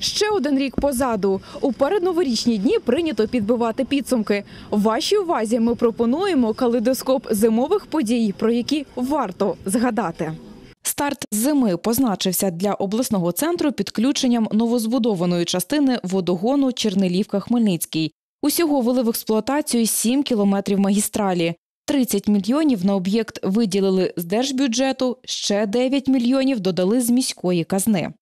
Ще один рік позаду. У передноворічні дні прийнято підбивати підсумки. Вашій увазі ми пропонуємо калейдоскоп зимових подій, про які варто згадати. Старт зими позначився для обласного центру підключенням новозбудованої частини водогону Чернелівка-Хмельницький. Усього ввели в експлуатацію 7 кілометрів магістралі. 30 мільйонів на об'єкт виділили з держбюджету, ще 9 мільйонів додали з міської казни.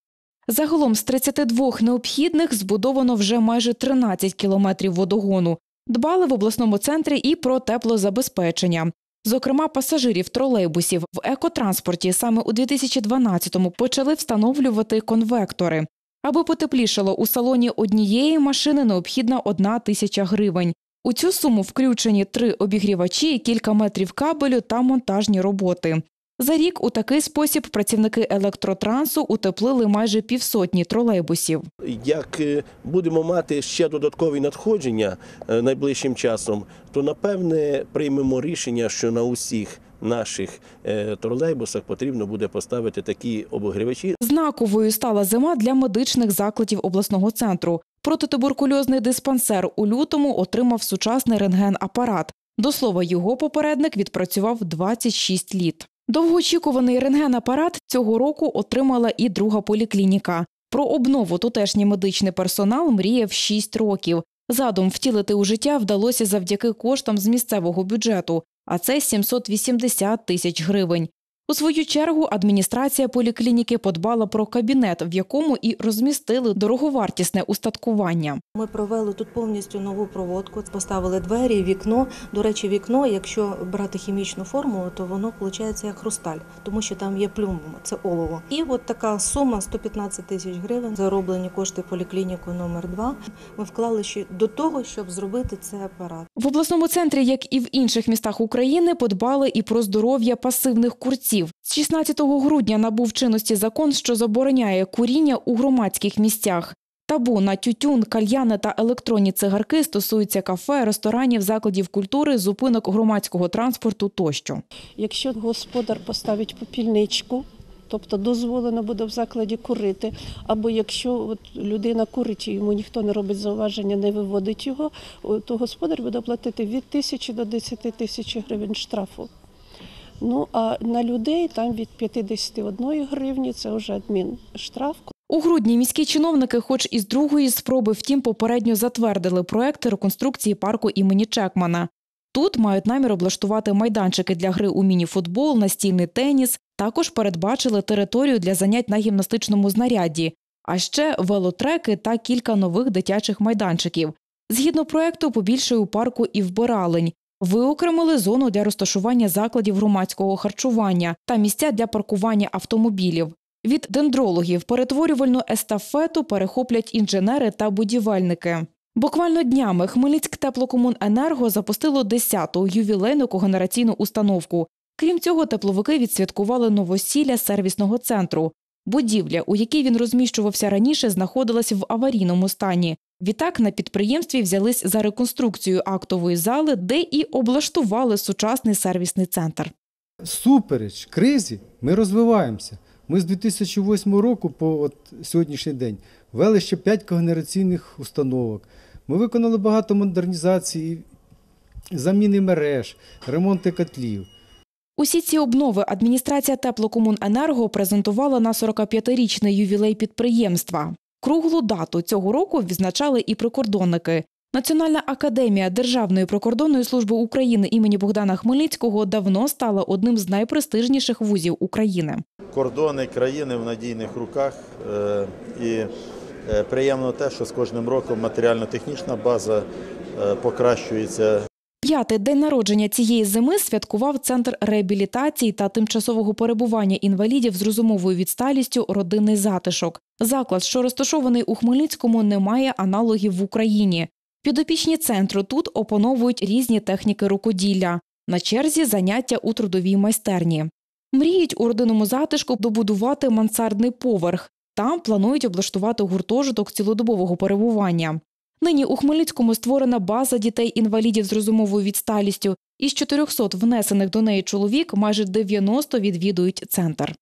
Загалом з 32 необхідних збудовано вже майже 13 кілометрів водогону. Дбали в обласному центрі і про теплозабезпечення. Зокрема, пасажирів тролейбусів в екотранспорті саме у 2012-му почали встановлювати конвектори. Аби потеплішало у салоні однієї машини необхідна одна тисяча гривень. У цю суму включені три обігрівачі, кілька метрів кабелю та монтажні роботи. За рік у такий спосіб працівники електротрансу утеплили майже півсотні тролейбусів. Як е, будемо мати ще додаткові надходження е, найближчим часом, то напевне приймемо рішення, що на усіх наших е, тролейбусах потрібно буде поставити такі обогрівачі. Знаковою стала зима для медичних закладів обласного центру. Протитуберкульозний диспансер у лютому отримав сучасний рентген-апарат. До слова, його попередник відпрацював 26 літ. Довгоочікуваний рентген-апарат цього року отримала і друга поліклініка. Про обнову тутешній медичний персонал мріяв 6 років. Задум втілити у життя вдалося завдяки коштам з місцевого бюджету, а це 780 тисяч гривень. У свою чергу адміністрація поліклініки подбала про кабінет, в якому і розмістили дороговартісне устаткування. Ми провели тут повністю нову проводку, поставили двері, вікно. До речі, вікно, якщо брати хімічну формулу, то воно виходить як хрусталь, тому що там є плюм, це олово. І от така сума 115 тисяч гривень, зароблені кошти поліклініку номер 2 Ми вклали ще до того, щоб зробити цей апарат. В обласному центрі, як і в інших містах України, подбали і про здоров'я пасивних курців. З 16 грудня набув чинності закон, що забороняє куріння у громадських місцях. Табу на тютюн, кальяни та електронні цигарки стосуються кафе, ресторанів, закладів культури, зупинок громадського транспорту тощо. Якщо господар поставить попільничку, тобто дозволено буде в закладі курити, або якщо от людина курить і йому ніхто не робить зауваження, не виводить його, то господар буде платити від тисячі до 10 тисяч гривень штрафу. Ну а на людей там від 51 гривні це вже адмінштраф. У грудні міські чиновники, хоч із другої спроби, втім, попередньо затвердили проект реконструкції парку імені Чекмана. Тут мають намір облаштувати майданчики для гри у мініфутбол, настільний теніс. Також передбачили територію для занять на гімнастичному знарядді, а ще велотреки та кілька нових дитячих майданчиків. Згідно проекту, побільшає у парку і вбиралень. Виокремили зону для розташування закладів громадського харчування та місця для паркування автомобілів. Від дендрологів перетворювальну естафету перехоплять інженери та будівельники. Буквально днями Хмельницьк теплокомуненерго запустило 10-ту ювілейну когенераційну установку. Крім цього, тепловики відсвяткували новосілля сервісного центру. Будівля, у якій він розміщувався раніше, знаходилась в аварійному стані. Відтак на підприємстві взялись за реконструкцію актової зали, де і облаштували сучасний сервісний центр. Супереч кризі ми розвиваємося. Ми з 2008 року по от сьогоднішній день ввели ще 5 когенераційних установок. Ми виконали багато модернізацій, заміни мереж, ремонти котлів. Усі ці обнови адміністрація теплокомуненерго презентувала на 45-річний ювілей підприємства. Круглу дату цього року відзначали і прикордонники. Національна академія Державної прикордонної служби України імені Богдана Хмельницького давно стала одним з найпрестижніших вузів України. кордони країни в надійних руках. е, І е, приємно те, що з кожним роком матеріально-технічна база е, покращується. П'ятий день народження цієї зими святкував центр реабілітації та тимчасового перебування інвалідів з розумовою відсталістю Родинний затишок. Заклад, що розташований у Хмельницькому, не має аналогів в Україні. Підопічні центру тут опановують різні техніки рукоділля. На черзі заняття у трудовій майстерні. Мріють у родинному затишку добудувати мансардний поверх. Там планують облаштувати гуртожиток цілодобового перебування. Нині у Хмельницькому створена база дітей-інвалідів з розумовою відсталістю. Із 400 внесених до неї чоловік майже 90 відвідують центр.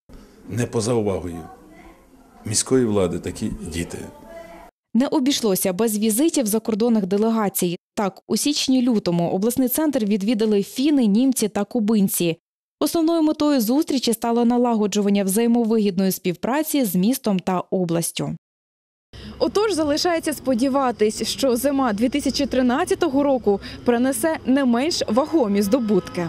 Не поза увагою міської влади такі діти. Не обійшлося без візитів закордонних делегацій. Так, у січні-лютому обласний центр відвідали фіни, німці та кубинці. Основною метою зустрічі стало налагоджування взаємовигідної співпраці з містом та областю. Отож, залишається сподіватись, що зима 2013 року принесе не менш вагомі здобутки.